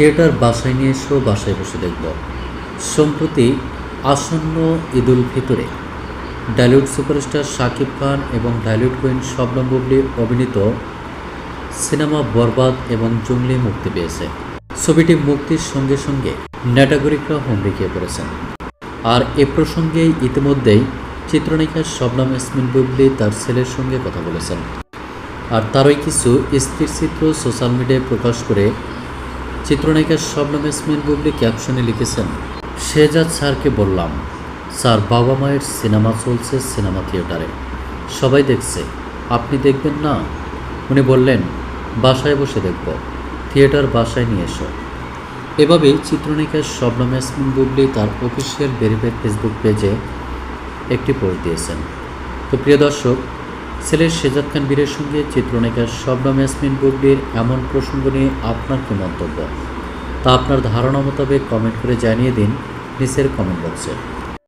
Theatre বাসায় নিয়ে এসেও বাসায় বসে দেখব। সম্প্রতি আসন্ন ঈদুল ফিতরে ডালিউড সুপারস্টার শাকিব খান এবং ডালিউড কুইন শবনম বুবলি অভিনীত সিনেমা বরবাদ এবং জঙ্গলি মুক্তি পেয়েছে। ছবিটি মুক্তির সঙ্গে সঙ্গে নাটাগরিকরা হুমড়িকিয়ে পড়েছেন। আর এ প্রসঙ্গে ইতিমধ্যেই চিত্রনায়িকা শবনম ইসমিন বুবলি তার ছেলের সঙ্গে কথা বলেছেন। আর তারই কিছু স্থির চিত্র সোশ্যাল মিডিয়ায় প্রকাশ করে চিত্রনায়িকা শবনম ইসমিন বুবলি ক্যাপশনে লিখেছেন শেজাদ স্যারকে বললাম, স্যার বাবা মায়ের সিনেমা চলছে সিনেমা থিয়েটারে। সবাই দেখছে, আপনি দেখবেন না? উনি বললেন, বাসায় বসে দেখব, থিয়েটার বাসায় নিয়ে এসো। এভাবেই চিত্রনায়িকা শবনম ইয়াসমিন বুবলি তার অফিসিয়াল ভেরিফাইড ফেসবুক পেজে একটি পোস্ট দিয়েছেন। তো প্রিয় দর্শক ছেলের শেজাদ খান বীরের সঙ্গে চিত্রনায়িকা শবনম ইয়াসমিন বুবলির এমন প্রসঙ্গ নিয়ে আপনার কী মন্তব্য? তা আপনার ধারণা মোতাবেক কমেন্ট করে জানিয়ে দিন নিচের কমেন্ট বক্সে